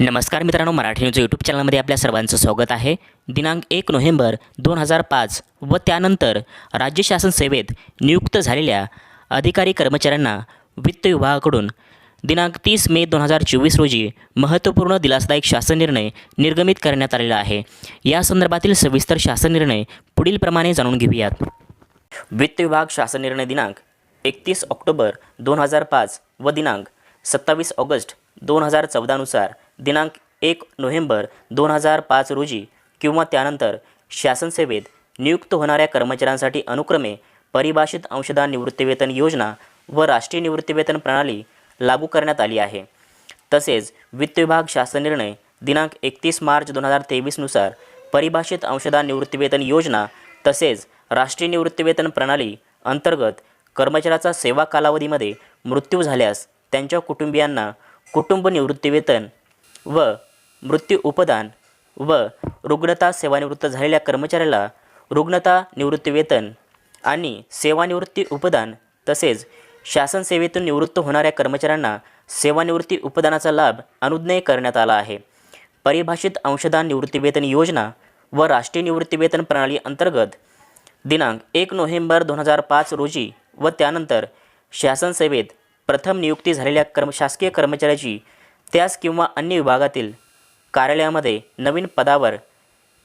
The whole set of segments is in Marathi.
नमस्कार मित्रांनो मराठी न्यूज यूट्यूब चॅनलमध्ये आपल्या सर्वांचं स्वागत आहे. दिनांक एक नोव्हेंबर दोन हजार पाच व त्यानंतर राज्य शासन सेवेत नियुक्त झालेल्या अधिकारी कर्मचाऱ्यांना वित्त विभागाकडून दिनांक तीस मे दोन हजार चोवीस रोजी महत्त्वपूर्ण दिलासदायक शासन निर्णय निर्गमित करण्यात आलेला आहे. या संदर्भातील सविस्तर शासन निर्णय पुढीलप्रमाणे जाणून घेऊयात. वित्त विभाग शासन निर्णय दिनांक एकतीस ऑक्टोबर दोन हजार पाच व दिनांक सत्तावीस ऑगस्ट दोन हजार चौदानुसार दिनांक एक नोव्हेंबर दोन हजार पाच रोजी किंवा त्यानंतर शासनसेवेत नियुक्त होणाऱ्या कर्मचाऱ्यांसाठी अनुक्रमे परिभाषित अंशदान निवृत्तीवेतन योजना व राष्ट्रीय निवृत्तीवेतन प्रणाली लागू करण्यात आली आहे. तसेच वित्त विभाग शासन निर्णय दिनांक एकतीस मार्च दोन हजार तेवीसनुसार परिभाषित अंशदान निवृत्तीवेतन योजना तसेच राष्ट्रीय निवृत्तीवेतन प्रणाली अंतर्गत कर्मचाऱ्याचा सेवा कालावधीमध्ये मृत्यू झाल्यास त्यांच्या कुटुंबियांना कुटुंब निवृत्तीवेतन व मृत्यू उपदान व रुग्णता सेवानिवृत्त झालेल्या कर्मचाऱ्याला रुग्णता निवृत्तीवेतन आणि सेवानिवृत्ती उपदान तसेच शासन सेवेतून निवृत्त होणाऱ्या कर्मचाऱ्यांना सेवानिवृत्ती उपदानाचा लाभ अनुज्ञेय करण्यात आला आहे. परिभाषित अंशदान निवृत्तीवेतन योजना व राष्ट्रीय निवृत्तीवेतन प्रणाली अंतर्गत दिनांक एक नोव्हेंबर दोन हजार पाच रोजी व त्यानंतर शासन सेवेत प्रथम नियुक्ती झालेल्या कर्म शासकीय कर्मचाऱ्याची त्यास किंवा अन्य विभागातील कार्यालयामध्ये नवीन पदावर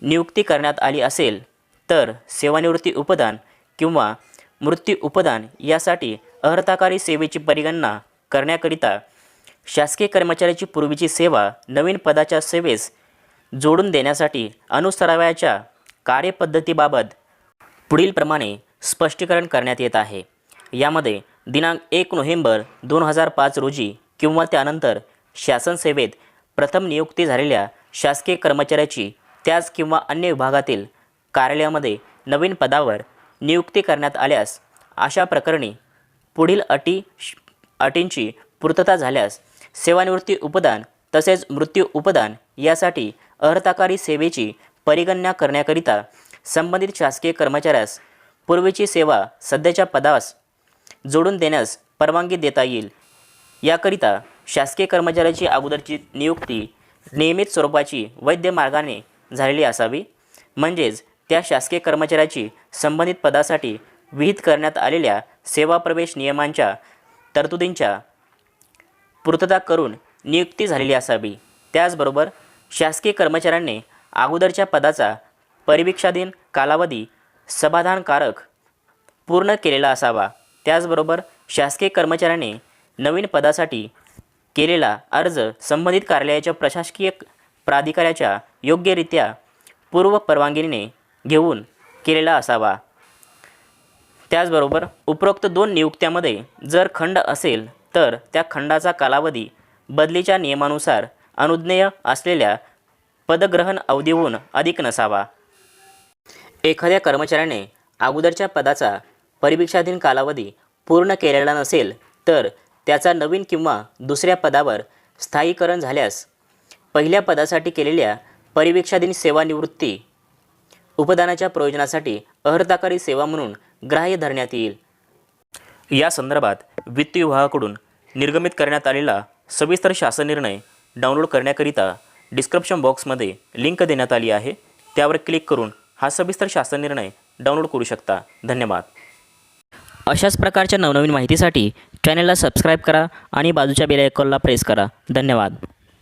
नियुक्ती करण्यात आली असेल तर सेवानिवृत्ती उपदान किंवा मृत्यू उपदान यासाठी अर्हताकारी सेवेची परिगणना करण्याकरिता शासकीय कर्मचाऱ्याची पूर्वीची सेवा नवीन पदाच्या सेवेस जोडून देण्यासाठी अनुसरावयाच्या कार्यपद्धतीबाबत पुढीलप्रमाणे स्पष्टीकरण करण्यात येत आहे. यामध्ये दिनांक एक नोव्हेंबर दोन हजार पाच रोजी किंवा त्यानंतर शासन सेवेत प्रथम नियुक्ती झालेल्या शासकीय कर्मचाऱ्याची त्याच किंवा अन्य विभागातील कार्यालयामध्ये नवीन पदावर नियुक्ती करण्यात आल्यास अशा प्रकरणी पुढील अटी अटींची पूर्तता झाल्यास सेवानिवृत्ती उपदान तसेच मृत्यू उपदान यासाठी अर्हताकारी सेवेची परिगणना करण्याकरिता संबंधित शासकीय कर्मचाऱ्यास पूर्वीची सेवा सध्याच्या पदास जोडून देण्यास परवानगी देता येईल. याकरिता शासकीय कर्मचाऱ्याची अगोदरची नियुक्ती नियमित स्वरूपाची वैद्य मार्गाने झालेली असावी. म्हणजेच त्या शासकीय कर्मचाऱ्याची संबंधित पदासाठी विहित करण्यात आलेल्या सेवा प्रवेश नियमांच्या तरतुदींच्या पूर्तता करून नियुक्ती झालेली असावी. त्याचबरोबर शासकीय कर्मचाऱ्यांनी अगोदरच्या पदाचा परिवीक्षाधीन कालावधी समाधानकारक पूर्ण केलेला असावा. त्याचबरोबर शासकीय कर्मचाऱ्याने नवीन पदासाठी केलेला अर्ज संबंधित कार्यालयाच्या प्रशासकीय प्राधिकाऱ्याच्या योग्यरित्या पूर्व परवानगीने घेऊन केलेला असावा. त्याचबरोबर उपरोक्त दोन नियुक्त्यामध्ये जर खंड असेल तर त्या खंडाचा कालावधी बदलीच्या नियमानुसार अनुज्ञेय असलेल्या पदग्रहण अवधीहून अधिक नसावा. एखाद्या कर्मचाऱ्याने अगोदरच्या पदाचा परिवीक्षाधीन कालावधी पूर्ण केलेला नसेल तर त्याचा नवीन किंवा दुसऱ्या पदावर स्थायीकरण झाल्यास पहिल्या पदासाठी केलेल्या परिवीक्षाधीन सेवानिवृत्ती उपदानाच्या प्रयोजनासाठी अर्हताकारी सेवा म्हणून ग्राह्य धरण्यात येईल. या संदर्भात वित्त विभागाकडून निर्गमित करण्यात आलेला सविस्तर शासन निर्णय डाउनलोड करण्याकरिता डिस्क्रिप्शन बॉक्समध्ये लिंक देण्यात आली आहे. त्यावर क्लिक करून हा सविस्तर शासन निर्णय डाउनलोड करू शकता. धन्यवाद. अशाच प्रकारच्या नवनवीन माहितीसाठी चॅनलला सबस्क्राईब करा आणि बाजूच्या बेल आयकॉनला प्रेस करा. धन्यवाद.